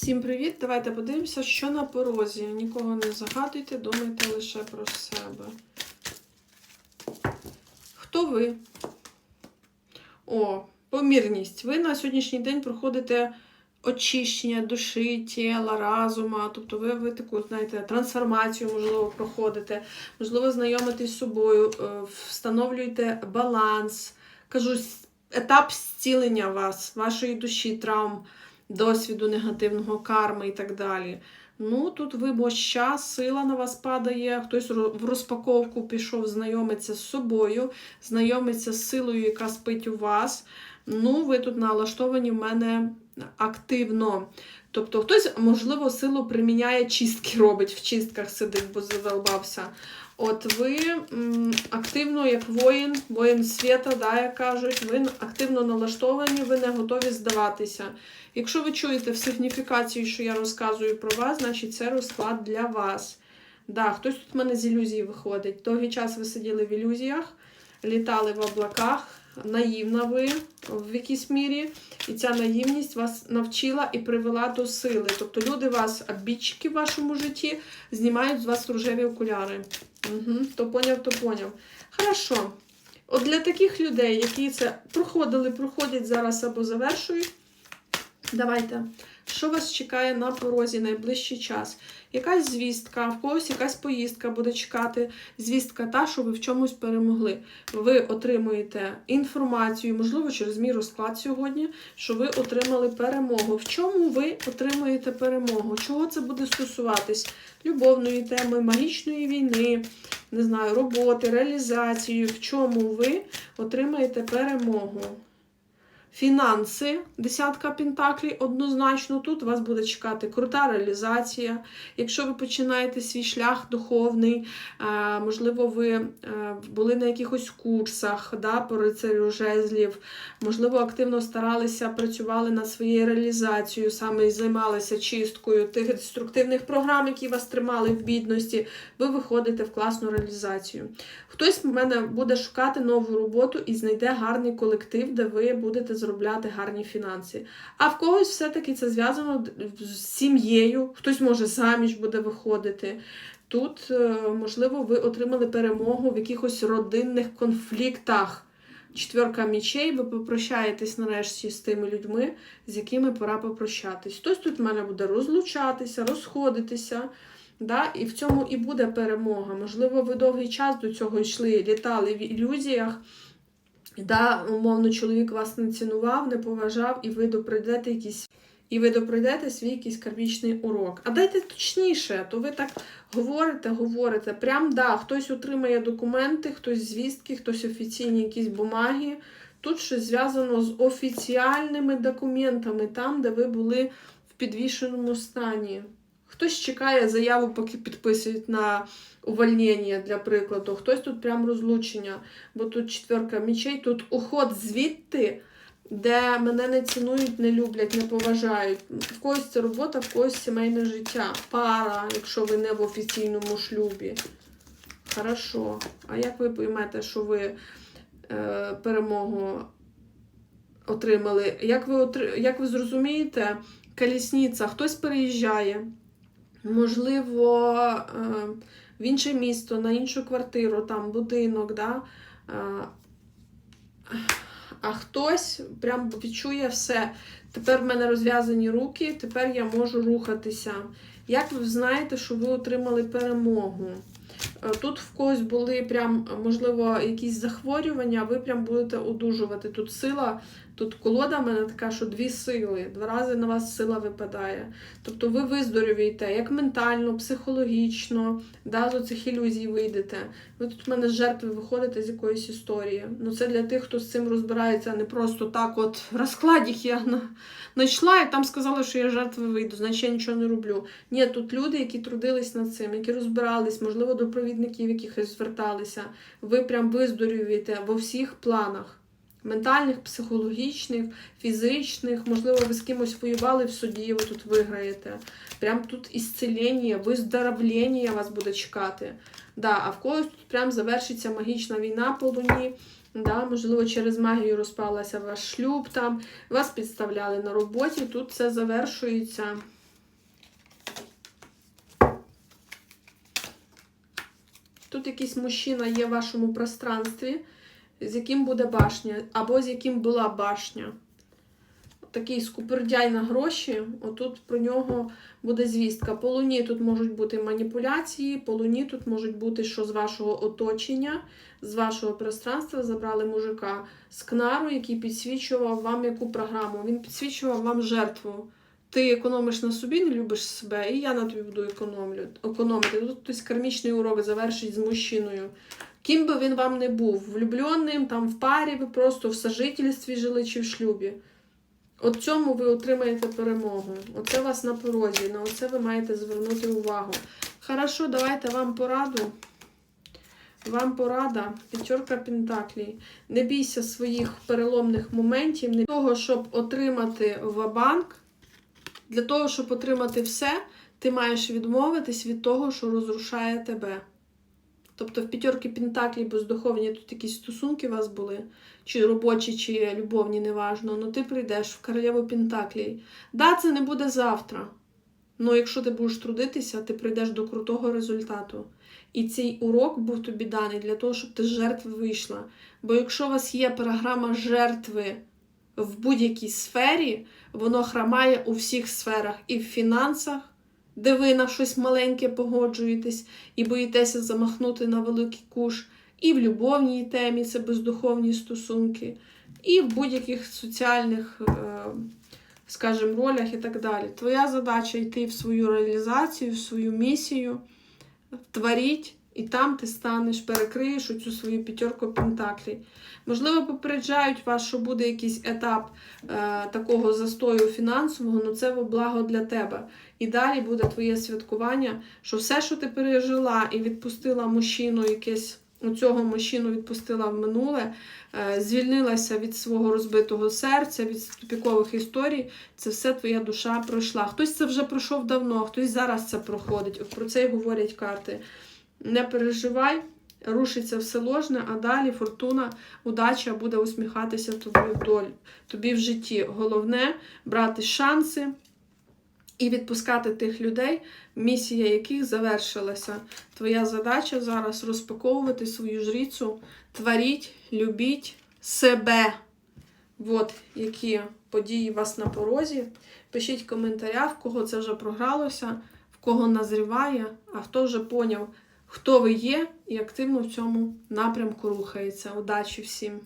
Всім привіт! Давайте подивимося, що на порозі. Нікого не загадуйте, думайте лише про себе. Хто ви? О, помірність. Ви на сьогоднішній день проходите очищення душі, тіла, разума. Тобто ви, ви таку, знаєте, трансформацію, можливо, проходите, можливо, знайомитесь з собою, е, встановлюєте баланс. Кажу, етап зцілення вас, вашої душі, травм досвіду негативного карми і так далі. Ну, тут вибоща, сила на вас падає, хтось в розпаковку пішов, знайомиться з собою, знайомиться з силою, яка спить у вас. Ну, ви тут налаштовані в мене активно. Тобто хтось, можливо, силу приміняє, чистки робить, в чистках сидить, бо задолбався. От ви активно, як воїн, воїн світа, да, як кажуть, ви активно налаштовані, ви не готові здаватися. Якщо ви чуєте в сигніфікації, що я розказую про вас, значить це розклад для вас. Да, хтось тут в мене з ілюзії виходить. Довгий час ви сиділи в ілюзіях, літали в облаках, наївна ви в якійсь мірі, і ця наївність вас навчила і привела до сили. Тобто люди вас, обідчики в вашому житті, знімають з вас рожеві окуляри. Угу, то поняв, то поняв. Хорошо. От для таких людей, які це проходили, проходять зараз або завершують, давайте. Що вас чекає на порозі найближчий час? Якась звістка, в когось якась поїздка буде чекати. Звістка та, що ви в чомусь перемогли. Ви отримуєте інформацію, можливо, через мій розклад сьогодні, що ви отримали перемогу. В чому ви отримуєте перемогу? Чого це буде стосуватись? Любовної теми, магічної війни, не знаю, роботи, реалізації. В чому ви отримаєте перемогу? Фінанси, десятка пентаклей, однозначно тут вас буде чекати крута реалізація. Якщо ви починаєте свій шлях духовний, е, можливо, ви е, були на якихось курсах да, по рицарю жезлів, можливо, активно старалися, працювали над своєю реалізацією, саме займалися чисткою тих деструктивних програм, які вас тримали в бідності, ви виходите в класну реалізацію. Хтось в мене буде шукати нову роботу і знайде гарний колектив, де ви будете заробляти гарні фінанси. А в когось все-таки це зв'язано з сім'єю, хтось може заміж буде виходити. Тут, е, можливо, ви отримали перемогу в якихось родинних конфліктах. Четверка мічей, ви попрощаєтесь нарешті з тими людьми, з якими пора попрощатись. Хтось тут в мене буде розлучатися, розходитися. Да? І в цьому і буде перемога. Можливо, ви довгий час до цього йшли, літали в ілюзіях. Да, умовно, чоловік вас не цінував, не поважав, і ви допройдете якісь. І ви допройдете свій якийсь кармічний урок. А дайте точніше, то ви так говорите, говорите. Прям да, хтось отримає документи, хтось звістки, хтось офіційні якісь бумаги. Тут щось зв'язано з офіціальними документами, там, де ви були в підвішеному стані. Хтось чекає заяву, поки підписують на увольнення, для прикладу, хтось тут прям розлучення, бо тут четверка мічей, тут уход звідти, де мене не цінують, не люблять, не поважають. В когось це робота, в когось сімейне життя. Пара, якщо ви не в офіційному шлюбі. Хорошо. А як ви поймете, що ви е, перемогу отримали? Як ви, отри... як ви зрозумієте, колісниця, хтось переїжджає, можливо, е, в інше місто, на іншу квартиру, там будинок, да? Е, а хтось прям відчує все. Тепер в мене розв'язані руки, тепер я можу рухатися. Як ви знаєте, що ви отримали перемогу? Е, Тут в когось були прям, можливо, якісь захворювання, ви прям будете одужувати. Тут сила, тут колода в мене така, що дві сили. Два рази на вас сила випадає. Тобто ви виздоровієте як ментально, психологічно, да, з оцих ілюзій вийдете. Ви тут в мене з жертви виходите з якоїсь історії. Ну це для тих, хто з цим розбирається, а не просто так, от розкладів я знайшла і там сказали, що я жертви вийду, значить я нічого не роблю. Ні, тут люди, які трудились над цим, які розбирались, можливо, до провідників якихось зверталися. Ви прям виздоровієте во всіх планах ментальних, психологічних, фізичних, можливо, ви з кимось воювали в суді, ви тут виграєте. Прям тут ісцілення, виздоровлення вас буде чекати. Да, А в когось тут прям завершиться магічна війна по луні. Да, Можливо, через магію розпалася ваш шлюб, там, вас підставляли на роботі, тут це завершується. Тут якийсь мужчина є в вашому пространстві з яким буде башня, або з яким була башня. Такий скупердяй на гроші, отут про нього буде звістка. По луні тут можуть бути маніпуляції, по луні тут можуть бути, що з вашого оточення, з вашого пространства забрали мужика з кнару, який підсвічував вам яку програму. Він підсвічував вам жертву. Ти економиш на собі, не любиш себе, і я на тобі буду економлю, економити. Тут хтось кармічний урок завершить з мужчиною. Ким би він вам не був, влюбленим, там в парі, ви просто в сожительстві жили чи в шлюбі. От цьому ви отримаєте перемогу. Оце у вас на порозі. На оце ви маєте звернути увагу. Хорошо, давайте вам пораду. Вам порада, п'ятерка пентаклей. Не бійся своїх переломних моментів, для того, щоб отримати вабанк. Для того, щоб отримати все, ти маєш відмовитись від того, що розрушає тебе. Тобто в п'ятерки Пентаклі бездуховні тут якісь стосунки у вас були, чи робочі, чи любовні, неважно. Ну ти прийдеш в королеву Пентаклі. Да, це не буде завтра. Ну, якщо ти будеш трудитися, ти прийдеш до крутого результату. І цей урок був тобі даний для того, щоб ти з жертви вийшла. Бо якщо у вас є програма жертви в будь-якій сфері, воно храмає у всіх сферах і в фінансах, де ви на щось маленьке погоджуєтесь і боїтеся замахнути на великий куш, і в любовній темі це бездуховні стосунки, і в будь-яких соціальних, е, скажімо, ролях і так далі. Твоя задача йти в свою реалізацію, в свою місію, творіть, і там ти станеш, перекриєш оцю свою п'ятерку пентаклей. Можливо, попереджають вас, що буде якийсь етап е, такого застою фінансового, але це во благо для тебе. І далі буде твоє святкування, що все, що ти пережила і відпустила мужчину, якесь у цього мужчину відпустила в минуле, е, звільнилася від свого розбитого серця, від тупікових історій, це все твоя душа пройшла. Хтось це вже пройшов давно, хтось зараз це проходить. Про це й говорять карти. Не переживай, рушиться все ложне, а далі фортуна, удача буде усміхатися тобі тобі в житті. Головне брати шанси і відпускати тих людей, місія яких завершилася. Твоя задача зараз розпаковувати свою жрицю, творіть, любіть себе. От які події у вас на порозі. Пишіть в коментарях, в кого це вже програлося, в кого назріває, а хто вже поняв, хто ви є і активно в цьому напрямку рухається. Удачі всім!